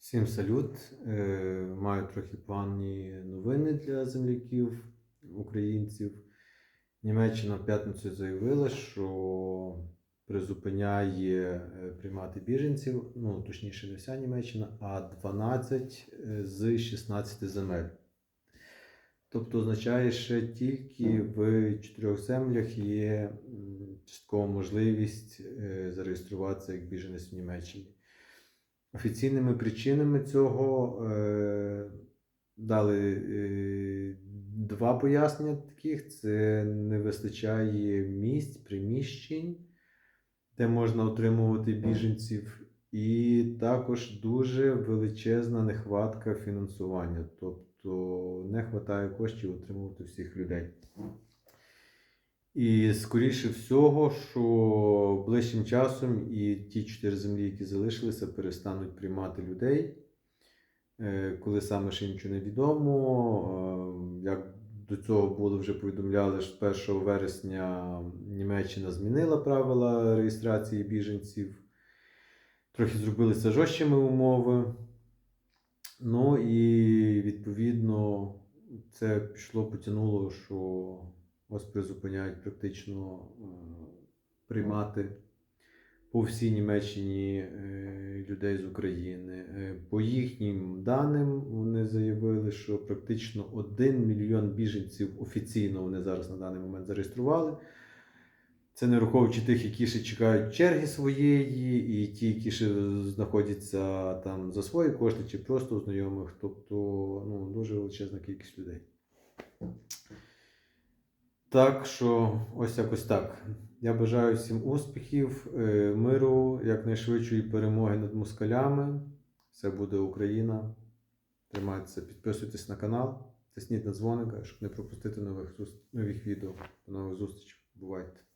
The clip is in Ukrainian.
Всім салют. Е, Маю трохи погані новини для земляків, українців. Німеччина в п'ятницю заявила, що призупиняє е, приймати біженців, ну точніше, не вся Німеччина, а 12 е, з 16 земель. Тобто означає, що тільки в чотирьох землях є часткова можливість зареєструватися як біженець в Німеччині. Офіційними причинами цього е, дали е, два пояснення таких: це не вистачає місць, приміщень, де можна отримувати біженців, і також дуже величезна нехватка фінансування. Тобто не вистачає коштів отримувати всіх людей. І скоріше всього, що ближчим часом і ті чотири землі, які залишилися, перестануть приймати людей. Е, Коли саме ще нічого не відомо, е, як до цього було вже повідомляли, що 1 вересня Німеччина змінила правила реєстрації біженців, трохи зробили це жорсткими умови. Ну і відповідно це пішло, потягнуло, що ось призупиняють практично е, приймати по всій Німеччині е, людей з України. Е, По їхнім даним вони заявили, що практично 1 мільйон біженців офіційно вони зараз на даний момент зареєстрували. Це не враховуючи тих, які ще чекають черги своєї, і ті, які ще знаходяться там за свої кошти, чи просто у знайомих. Тобто ну, дуже величезна кількість людей. Так що ось якось так. Я бажаю всім успіхів, е, миру, якнайшвидшої перемоги над москалями. Все буде Україна. Тримайтеся, підписуйтесь на канал, тисніть на дзвоника, щоб не пропустити нових, нових відео. До нових зустрічей. Бувайте!